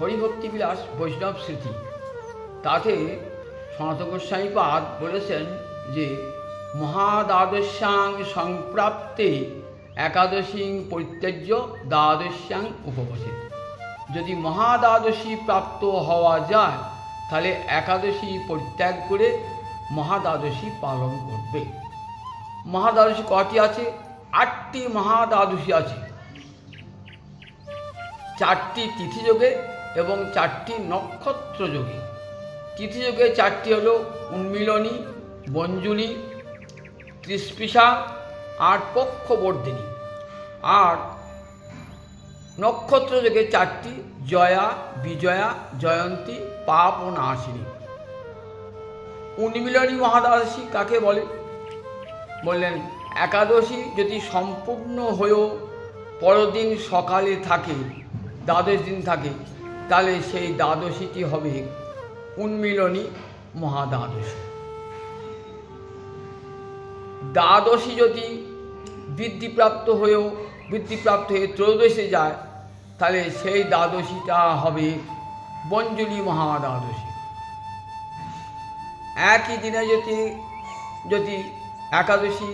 হরিভক্তিবিলাস বৈষ্ণব স্মৃতি। তাতে সনাতন গোস্বামীপাদ বলেছেন যে, মহাদ্বাদশ্যাং সংপ্রাপ্তে একাদশী পরিত্যাজ্য দ্বাদশ্যাং উপবসিত যদি মহাদ্বাদশী প্রাপ্ত হওয়া যায়, তাহলে একাদশী পরিত্যাগ করে মহাদ্বাদশী পালন করবে। মহাদ্বাদশী কটি আছে? আটটি মহাদ্বাদশী আছে। চারটি তিথিযোগে এবং চারটি নক্ষত্র যোগে। তিথিযোগে চারটি হলো উন্মিলনী, বঞ্জুলি ত্রিস্পিসা আর পক্ষবর্ধিনী। আর নক্ষত্র যোগে চারটি, জয়া, বিজয়া, জয়ন্তী, পাপ ও নাশিনী। উন্মিলনী মহাদ্বাদশী কাকে বলে? বললেন, একাদশী যদি সম্পূর্ণ হয়েও পরদিন সকালে থাকে, দ্বাদশ দিন থাকে তাহলে সেই দ্বাদশীটি হবে উন্মিলনী মহাদ্বাদশী। দ্বাদশী যদি বৃদ্ধিপ্রাপ্ত হয়েও বৃদ্ধিপ্রাপ্ত হয়ে ত্রয়োদশে যায়, তাহলে সেই দ্বাদশীটা হবে বঞ্জলি মহাদ্বাদশী। একই দিনে যদি যদি একাদশী,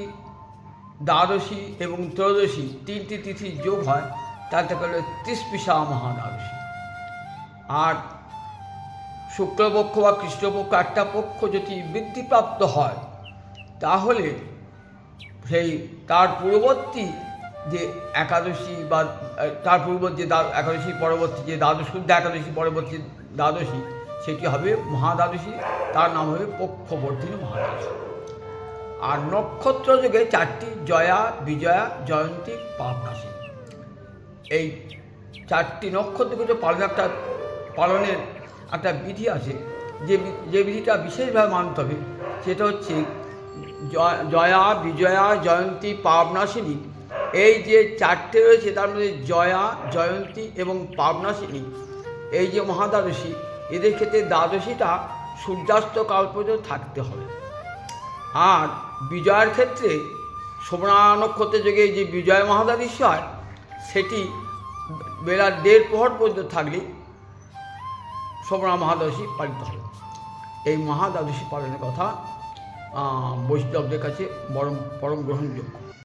দ্বাদশী এবং ত্রয়োদশী তিনটি তিথি যোগ হয় তাতে হলো তৃষ্পিসা মহাদ্বাদশী। আর শুক্লপক্ষ বা কৃষ্ণপক্ষ একটা পক্ষ যদি বৃদ্ধিপ্রাপ্ত হয়, তাহলে সেই তার পূর্ববর্তী যে একাদশী বা তার পূর্ববর্তী যে একাদশী পরবর্তী যে দ্বাদশ, শুদ্ধ একাদশী পরবর্তী দ্বাদশী, সেটি হবে মহাদ্বাদশী, তার নাম হবে পক্ষবর্ধিনী মহাদ্বাদশী। আর নক্ষত্র যুগে চারটি জয়া, বিজয়া, জয়ন্তী পাপনাশী এই চারটি নক্ষত্রকে পালন একটা পালনের একটা বিধি আছে। যে যে বিধিটা বিশেষভাবে মানতে হবে, সেটা হচ্ছে জয়া বিজয়া, জয়ন্তী, পাবনাশিনী। এই যে চারটে রয়েছে, তার মধ্যে জয়া, জয়ন্তী এবং পাবনাশিনী। এই যে মহাদ্বাদশী, এদের ক্ষেত্রে দ্বাদশীটা সূর্যাস্ত কাল পর্যন্ত থাকতে হবে। আর বিজয়ের ক্ষেত্রে শোভনা নক্ষত্রের যোগে যে বিজয় মহাদ্বাদশী হয়, সেটি বেলা দেড় প্রহর পর্যন্ত থাকলেই শোভনা মহাদশী পালিত হয়। এই মহাদ্বাদশী পালনের কথা বৈষ্ণবদের কাছে বরম পরম গ্রহণযোগ্য।